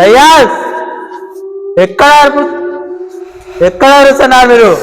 సయ్యాస్ ఎక్కడ ఎక్కడ అరుస్తున్నారు మీరు?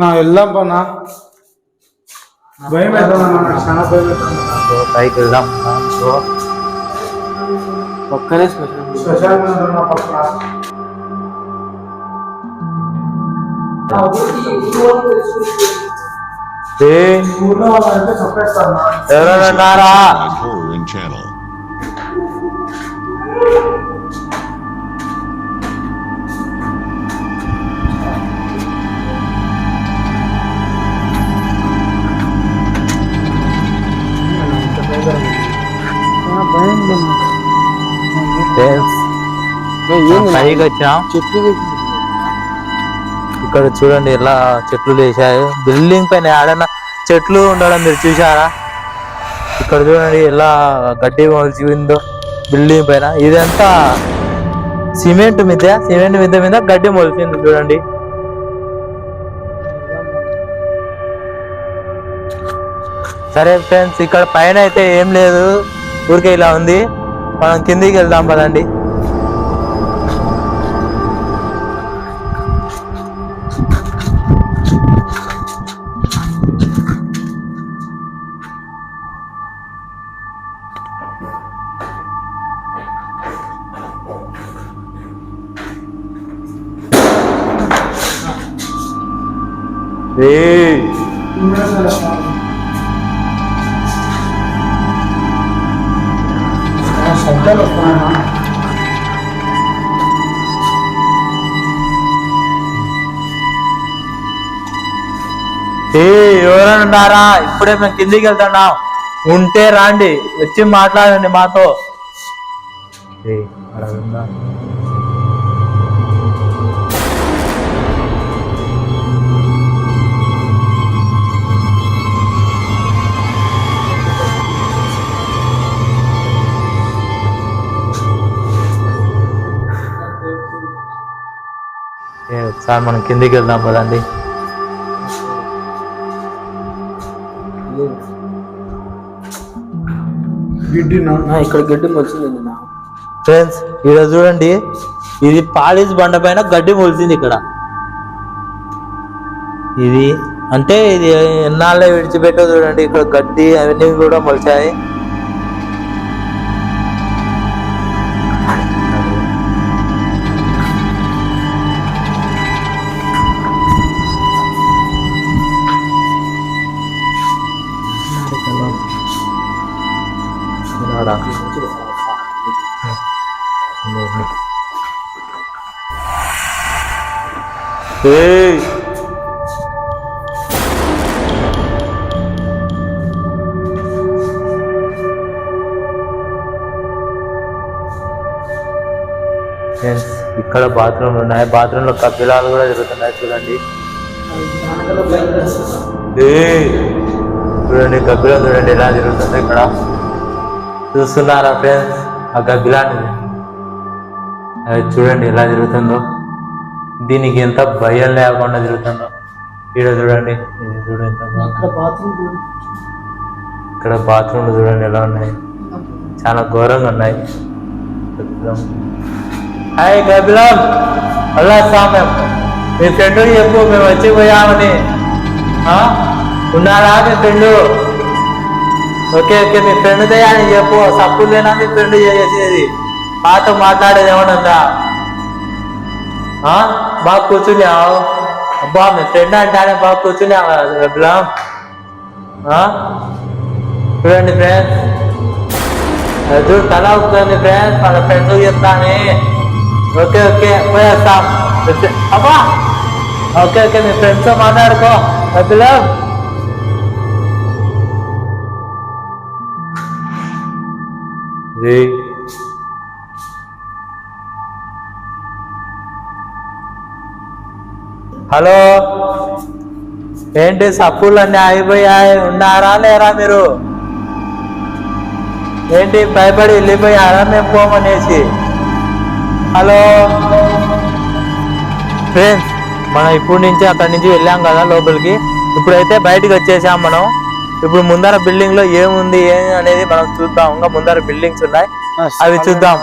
నా వెళ్దాం పన్నా భయం పైకి వెళ్దాం. సో, ఒక్కనే స్పెషల్ స్పెషల్ పైకి వచ్చినాం చెట్లు ఇక్కడ చూడండి ఎలా చెట్లు లేచాయి బిల్డింగ్ పైన ఆడన చెట్లు ఉండడం మీరు చూసారా ఇక్కడ చూడండి ఎలా గడ్డి మొలిచిందో బిల్డింగ్ పైన. ఇదంతా సిమెంట్ మీద సిమెంట్ మీద మీద గడ్డి మొలిచింది చూడండి. సరే ఫ్రెండ్స్ ఇక్కడ పైన అయితే ఏం లేదు. ఊరికే ఇలా ఉంది. మనం కిందికి వెళ్దాం పదండి. శబ్దాలు ఏ ఎవరైనా ఉన్నారా? ఇప్పుడే మేము కిందికి వెళ్తున్నాం. ఉంటే రాండి వచ్చి మాట్లాడండి మాతో. ఏ, ఒకసారి మనం కిందికి వెళ్దాం కదండి గిడ్డినా ఇక్కడ గడ్డి మొలిచిందండి ఫ్రెండ్స్ ఇక్కడ చూడండి ఇది పాలిష్ బండ పైన గడ్డి మొలిచింది ఇక్కడ. ఇది అంటే ఇది ఎన్నాళ్ళే విడిచిపెట్టో చూడండి ఇక్కడ గడ్డి అవన్నీ కూడా మొలిచాయి. ఏయ్. ఫ్రెండ్స్ ఇక్కడ బాత్రూమ్లు ఉన్నాయి. బాత్రూమ్లో కబ్బిలాలు కూడా జరుగుతున్నాయి చూడండి. చూడండి గబ్బిలం చూడండి ఎలా జరుగుతుంది ఇక్కడ. చూస్తున్నారా ఫ్రెండ్స్ ఆ గబ్బిలాన్ని అది చూడండి ఎలా జరుగుతుందో దీనికి ఎంత భయం లేకుండా జరుగుతుందో ఇక్కడ చూడండి ఇది బాత్రూమ్ ఇక్కడ బాత్రూమ్లు చూడండి ఎలా ఉన్నాయి. చాలా ఘోరంగా ఉన్నాయి. హాయ్ కపిలం అల్లా సామ్యం మీ ఫ్రెండ్ చెప్పు మేము వచ్చి పోయామని. ఆ? ఉన్నారా మీ ఫ్రెండ్? ఓకే ఓకే మీ ఫ్రెండ్ దయా అని చెప్పు. సప్పులేనా మీ ఫ్రెండ్ చేసేది? మాతో మాట్లాడేది ఏమన్నా బాబు కూర్చున్నావు అబ్బా మీ ఫ్రెండ్ అంటానే బాబు కూర్చున్నావు కపిలం చూడండి ఫ్రెండ్స్ చూడు తల అవుతుంది ఫ్రెండ్స్ వాళ్ళ ఫ్రెండ్ చెప్తానే ఓకే ఓకే పోయేస్తాం అబ్బా ఓకే ఓకే మీ ఫ్రెండ్స్తో మాట్లాడుకో డబ్బులు హలో? ఏంటి సప్పులన్నీ అయిపోయాయి ఉన్నారా లేరా మీరు? ఏంటి భయపడి వెళ్ళిపోయారా మేము పోమనేసి? హలో? ఫ్రెండ్స్ మనం ఇప్పుడు నుంచి అక్కడి నుంచి వెళ్ళాం కదా లోపలికి. ఇప్పుడైతే బయటికి వచ్చేసాం మనం. ఇప్పుడు ముందర బిల్డింగ్లో ఏముంది ఏం అనేది మనం చూద్దాం. ఇంకా ముందర బిల్డింగ్స్ ఉన్నాయి. అవి చూద్దాం.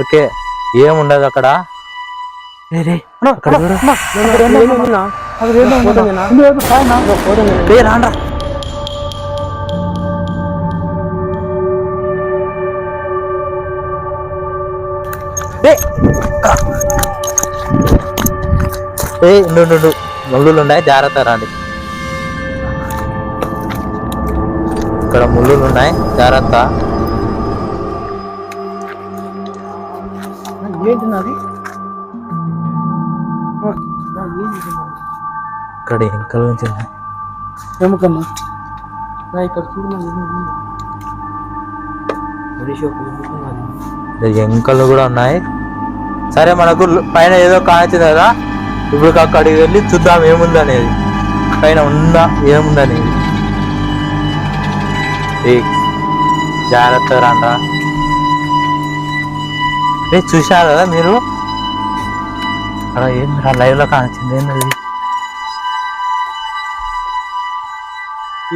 ఓకే. ఏముండదు అక్కడ? రే, రే, అక్కడ చూడు. రే, రాండ్రా. రే, రా. ఏ నుండు ముళ్ళులు ఉన్నాయి జాగ్రత్త రండి. ఇక్కడ ముళ్ళులు ఉన్నాయి జాగ్రత్త. ఏంటి నాది? ఇక్కడ. ఎముకన్నా నాది. ఇక్కడ ఎంకలు కూడా ఉన్నాయి. సరే మనకు పైన ఏదో కాల్చింది కదా ఇప్పుడు అక్కడికి వెళ్ళి చూద్దాం ఏముంది అనేది. పైన ఉందా ఏముందనేది ఏ జాగ్రత్త రాండ్రా. ఏ చూశారు కదా మీరు? అక్కడ ఏంద్రా లైవ్లో కాల్చింది ఏంటది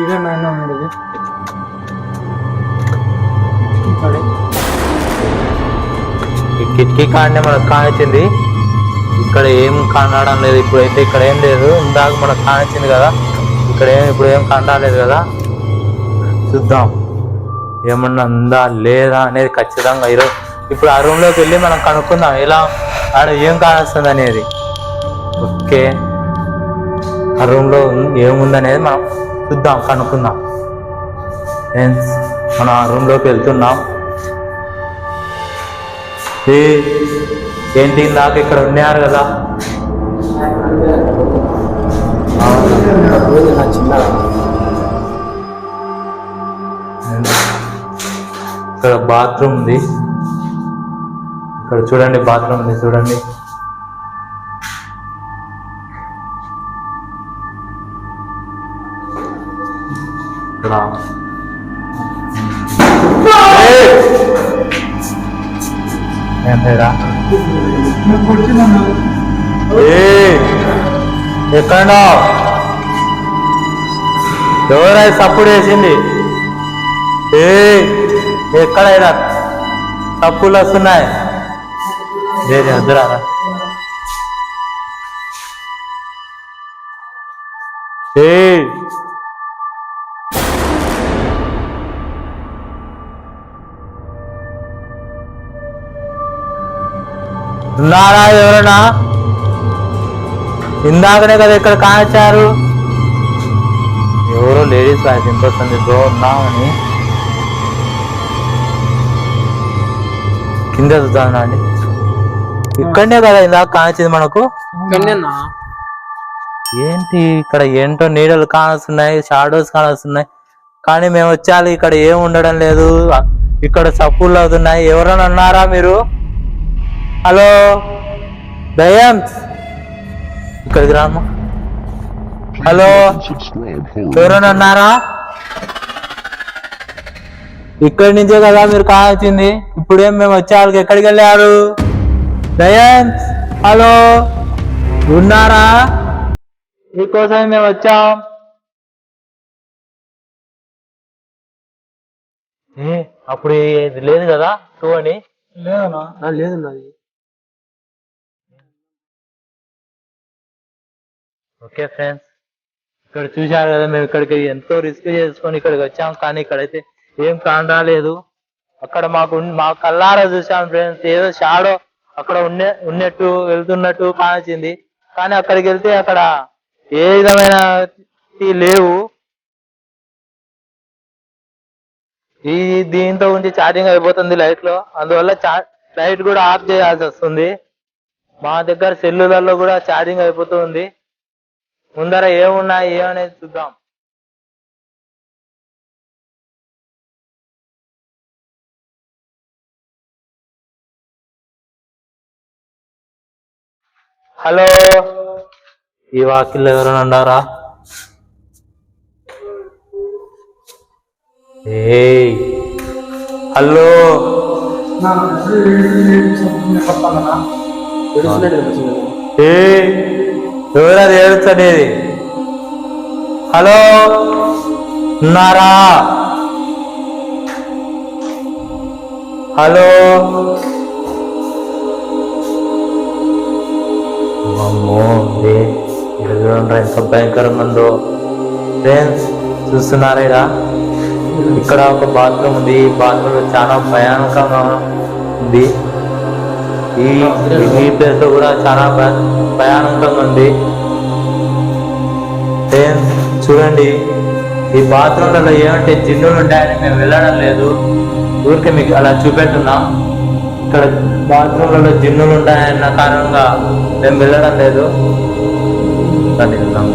ఈడే నాయన ఉండేది ఈ కిటికీ కాడనే మనకు కానిచ్చింది. ఇక్కడ ఏం కనడం లేదు. ఇప్పుడైతే ఇక్కడ ఏం లేదు. ఇందాక మనకు కానిచ్చింది కదా. ఇక్కడ ఏం ఇప్పుడు ఏం కనరాలేదు కదా. చూద్దాం. ఏమన్నా ఉందా? లేదా అనేది ఖచ్చితంగా ఈరోజు ఇప్పుడు ఆ రూమ్లోకి వెళ్ళి మనం కనుక్కుందాం. ఎలా ఆడ ఏం కానొస్తుంది అనేది. ఓకే. ఆ రూమ్లో ఏముందనేది ఉం- ఏముంది అనేది మనం చూద్దాం కనుక్కుందాం. ఫ్రెండ్స్ మన రూమ్లోకి రూమ్లోకి వెళ్తున్నాం. ఏ, ఏంటి ఇందాక ఇక్కడ ఉన్నారు కదా? ఇక్కడ బాత్రూమ్ ఉంది. ఇక్కడ చూడండి బాత్రూమ్ ఉంది చూడండి. ఎక్కడో ఎవరై తప్పుడు వేసింది. ఏ! ఎక్కడైనా తప్పులు వస్తున్నాయి. లేదు అద్దరా ఏ! ఉన్నారా ఎవరన్నా ఇందాకనే కదా ఇక్కడ కాల్చారు ఎవరో లేడీస్ వాయిస్ వినిపిస్తుంది బ్రో ఉన్నామని. కింద చూద్దామండి ఇక్కడనే కదా ఇందాక కాల్చింది మనకు. ఏంటి ఇక్కడ ఏంటో నీడలు కానొస్తున్నాయి షాడోస్ కానొస్తున్నాయి. కానీ మేము వచ్చాలి ఇక్కడ ఏం ఉండడం లేదు. ఇక్కడ సప్పుళ్ళు అవుతున్నాయి. ఎవరైనా ఉన్నారా మీరు? హలో దయం ఇక్కడికి రామ్మా హలో ఎవరైనా ఉన్నారా? ఇక్కడి నుంచే కదా మీరు కావాల్సింది ఇప్పుడేం మేము వచ్చే ఎక్కడికి వెళ్ళారు? దయంత్ హలో ఉన్నారా? మీకోసమే మేము వచ్చాం. ఏ అప్పుడు ఇది లేదు కదా టూ అని? లేదన్నా. లేదు ఓకే ఫ్రెండ్స్ ఇక్కడ చూశారు కదా మేము ఇక్కడికి ఎంతో రిస్క్ చేసుకొని ఇక్కడికి వచ్చాం. కానీ ఇక్కడైతే ఏం కాని రాలేదు అక్కడ మాకు మా కల్లారా చూసాం ఫ్రెండ్స్ ఏదో షాడో అక్కడ ఉండే ఉన్నట్టు వెళ్తున్నట్టు కానిచ్చింది. కానీ అక్కడికి వెళ్తే అక్కడ ఏ విధమైన లేవు. ఈ దీంతో ఉంచి ఛార్జింగ్ అయిపోతుంది లైట్లో. అందువల్ల లైట్ కూడా ఆఫ్ చేయాల్సి వస్తుంది. మా దగ్గర సెల్లులలో కూడా ఛార్జింగ్ అయిపోతుంది. ముందర ఏమున్నాయి ఏమనేది చూద్దాం. హలో. ఈ వాకిల్లో ఎవరైనా ఏయ్. హలో. ఏ ఎవరది ఏడుచనేది హలో? ఉన్నారా? హలో? అమ్మో ఏ ఎంత భయంకరంగా ఉందో ఫ్రెండ్స్ చూస్తున్నారా ఇక్కడ ఒక బాత్రూమ్ ఉంది. ఈ బాత్రూమ్ చాలా భయానకంగా ఉంది. ఈ ఈ ప్లేస్ కూడా చాలా భయ- భయానకంగా ఉంది చూడండి ఈ బాత్రూమ్లలో ఏమంటే జిన్నులు ఉంటాయని మేము వెళ్ళడం లేదు. ఊరికే మీకు అలా చూపెట్టున్నాం ఇక్కడ బాత్రూమ్లలో జిన్నులు ఉంటాయన్న కారణంగా మేము వెళ్ళడం లేదు. వెళ్దాం.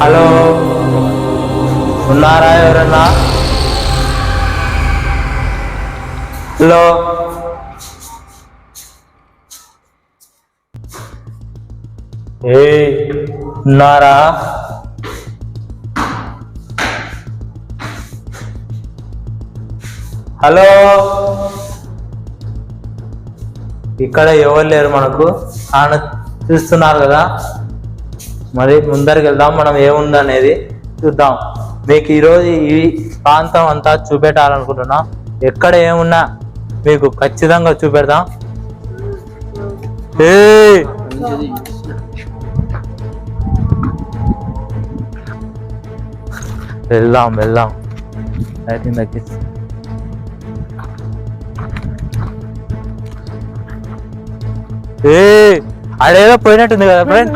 హలో ఉన్నారా ఎవరన్నా? హలో ఏ ఉన్నారా? హలో? ఇక్కడ ఎవరు లేరు మనకు? ఆయన చూస్తున్నారు కదా? మరి ముందరికి వెళ్దాం మనం ఏముంది అనేది చూద్దాం. మీకు ఈరోజు ఈ ప్రాంతం అంతా చూపెట్టాలనుకుంటున్నా. ఎక్కడ ఏమున్నా మీకు ఖచ్చితంగా చూపెడదాం. ఏయ్! వెళ్దాం వెళ్దాం. లైటింగ్ తగ్గించి ఏ అడేదో పోయినట్టుంది కదా ఫ్రెండ్!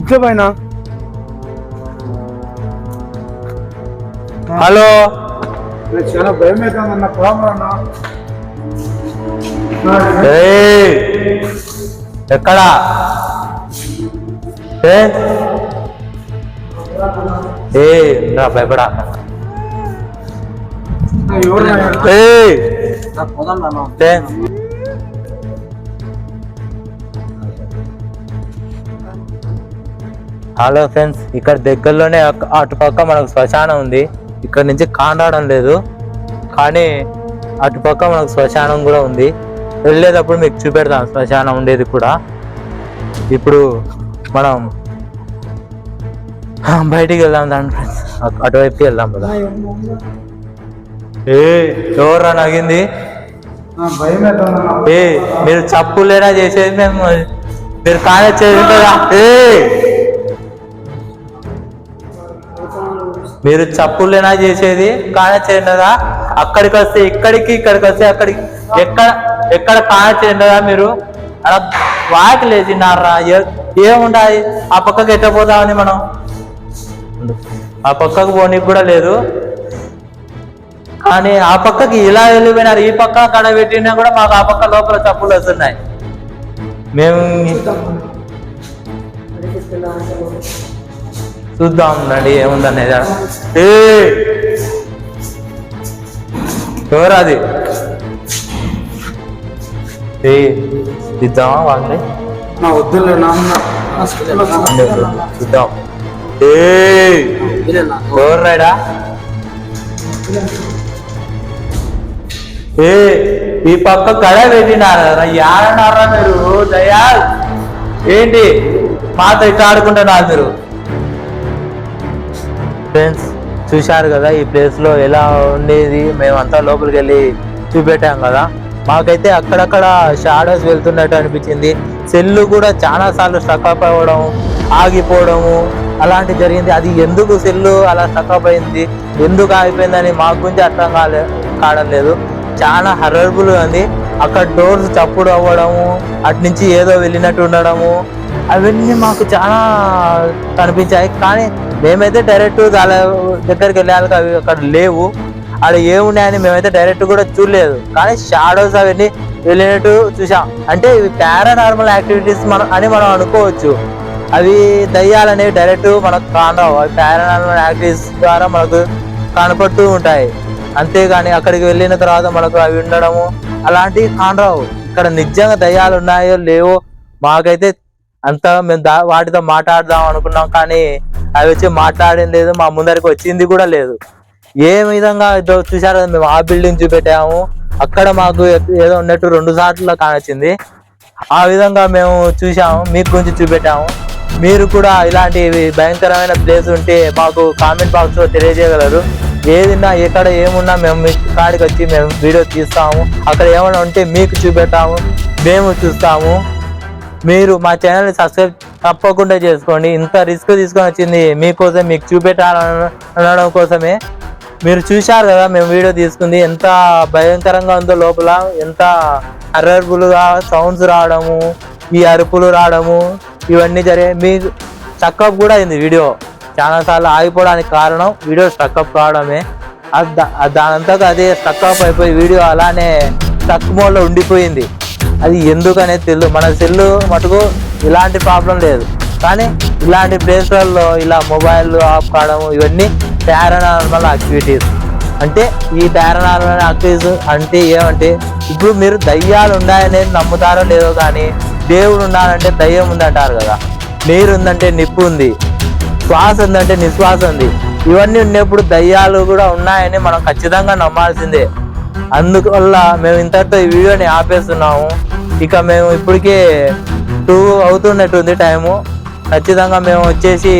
ఇట్లే పైన. హలో. చాలా భయం! ఎక్కడా? ఏ? ఏ నా భయపడా! ఏ. హలో ఫ్రెండ్స్ ఇక్కడ దగ్గరలోనే అటుపక్క మనకు శ్మశానం ఉంది. ఇక్కడ నుంచి కాండాడడం లేదు. కానీ అటుపక్క మనకు శ్మశానం కూడా ఉంది. వెళ్ళేటప్పుడు మీకు చూపెడతాం శ్మశానం ఉండేది కూడా. ఇప్పుడు మనం బయటికి వెళ్దాం దాని అటువైపుకి వెళ్దాం కదా ఏ ఎవరు నగింది ఏ మీరు చప్పులేనా చేసేది మేము? మీరు కానే చేసి కదా ఏ! మీరు చప్పులేనా చేసేది? కానే చేయండిదా అక్కడికి వస్తే ఇక్కడికి ఇక్కడికి వస్తే అక్కడికి. ఎక్కడ ఎక్కడ కానే చేయండి మీరు? అలా వాకి లేచినారా? ఏముండాలి? ఆ పక్కకి ఎట్ట పోదామని మనం? ఆ పక్కకు పోనీకి కూడా లేదు. కానీ ఆ పక్కకి ఇలా వెళ్ళిపోయినారు. ఈ పక్క కడ పెట్టినా కూడా మాకు ఆ పక్క లోపల చప్పులు వస్తున్నాయి. మేము చూద్దాం రండి ఏముందనేది. ఏ! ఎవరు అది? ఏ ఇద్దామా వాళ్ళని? నా వద్దులే చూద్దాం. ఏ! ఎవరు రాయడా ఏ ఈ పక్క కడ పెట్టినారా యాడన్నారా మీరు? దయాల్! ఏంటి? మాతో ఇట్లా ఆడుకుంటున్నారు మీరు? ఫ్రెండ్స్ చూశారు కదా ఈ ప్లేస్లో ఎలా ఉండేది? మేమంతా లోపలికి వెళ్ళి చూపెట్టాం కదా. మాకైతే అక్కడక్కడ షాడోస్ వెళ్తున్నట్టు అనిపించింది. సెల్లు కూడా చాలా సార్లు స్టక్అప్ అవ్వడం ఆగిపోవడము అలాంటి జరిగింది. అది ఎందుకు సెల్లు అలా స్టక్అప్ అయింది? ఎందుకు ఆగిపోయిందని మాకు గురించి అర్థం కాలే కావడం లేదు. చాలా హర్రబుల్ ఉంది. అక్కడ డోర్స్ చప్పుడు అవ్వడము అటు నుంచి ఏదో వెళ్ళినట్టు ఉండడము అవన్నీ మాకు చాలా కనిపించాయి. కానీ మేమైతే డైరెక్ట్ దాని దగ్గరికి వెళ్ళాలి అవి అక్కడ లేవు. అక్కడ ఏమున్నాయని మేమైతే డైరెక్ట్ కూడా చూడలేదు. కానీ షాడోస్ అవన్నీ వెళ్ళినట్టు చూసాం అంటే ఇవి పారానార్మల్ యాక్టివిటీస్ మనం అని మనం అనుకోవచ్చు. అవి దయ్యాలనేవి డైరెక్ట్ మనకు కానరావు. అవి పారానార్మల్ యాక్టివిటీస్ ద్వారా మనకు కనపడుతూ ఉంటాయి. అంతేగాని అక్కడికి వెళ్ళిన తర్వాత మనకు అవి ఉండడము అలాంటివి కానరావు. ఇక్కడ నిజంగా దయ్యాలు ఉన్నాయో లేవో మాకైతే అంత మేము దా వాటితో మాట్లాడదాం అనుకున్నాం కానీ అవి వచ్చి మాట్లాడింది లేదు మా ముందరికి వచ్చింది కూడా లేదు. ఏ విధంగా ఏదో చూసారు మేము ఆ బిల్డింగ్ చూపెట్టాము. అక్కడ మాకు ఏదో ఉన్నట్టు రెండు సార్లు కానొచ్చింది. ఆ విధంగా మేము చూసాము మీకు గురించి చూపెట్టాము. మీరు కూడా ఇలాంటి భయంకరమైన ప్లేస్ ఉంటే మాకు కామెంట్ బాక్స్లో తెలియజేయగలరు. ఏదిన్నా ఎక్కడ ఏమున్నా మేము మీ కాడికి వచ్చి మేము వీడియో తీస్తాము. అక్కడ ఏమైనా ఉంటే మీకు చూపెట్టాము మేము చూస్తాము. మీరు మా ఛానల్ని సబ్స్క్రైబ్ తప్పకుండా చేసుకోండి. ఇంత రిస్క్ తీసుకొని వచ్చింది మీకోసం మీకు చూపెట్టాలనడం కోసమే. మీరు చూశారు కదా మేము వీడియో తీసుకుంది. ఎంత భయంకరంగా ఉందో లోపల ఎంత అర్రర్బుల్గా సౌండ్స్ రావడము ఈ అరుపులు రావడము ఇవన్నీ జరిగే మీకు స్టక్అప్ కూడా అయింది వీడియో చాలా సార్లు ఆగిపోవడానికి కారణం వీడియో స్టక్అప్ కావడమే. అది దా- అది దానంతా అదే స్టక్అప్ అయిపోయి వీడియో అలానే స్టక్ మోడ్లో ఉండిపోయింది. అది ఎందుకనేది తెలియదు మన సెల్లు మటుకు ఇలాంటి ప్రాబ్లం లేదు. కానీ ఇలాంటి ప్లేస్లలో ఇలా మొబైల్ ఆఫ్ కావడం ఇవన్నీ పారానార్మల్ యాక్టివిటీస్ అంటే ఈ పారానార్మల్ యాక్టివిటీస్ అంటే ఏమంటే ఇప్పుడు మీరు దయ్యాలు ఉన్నాయనేది నమ్ముతారో లేదో కానీ దేవుడు ఉన్నాడంటే దయ్యం ఉందంటారు కదా. నీరు ఉందంటే నిప్పు ఉంది. శ్వాస ఉందంటే నిశ్వాస ఉంది. ఇవన్నీ ఉన్నప్పుడు దయ్యాలు కూడా ఉన్నాయని మనం ఖచ్చితంగా నమ్మాల్సిందే. అందువల్ల మేము ఇంతటితో ఈ వీడియోని ఆపేస్తున్నాము. ఇక మేము ఇప్పటికే టూ అవుతున్నట్టుంది టైము. ఖచ్చితంగా మేము వచ్చేసి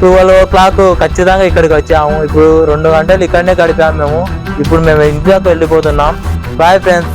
ట్వెల్వ్ ఓ క్లాక్ ఖచ్చితంగా ఇక్కడికి వచ్చాము. ఇప్పుడు రెండు గంటలు ఇక్కడనే గడిపాము మేము. ఇప్పుడు మేము ఇంట్లోకి వెళ్ళిపోతున్నాం. Bye friends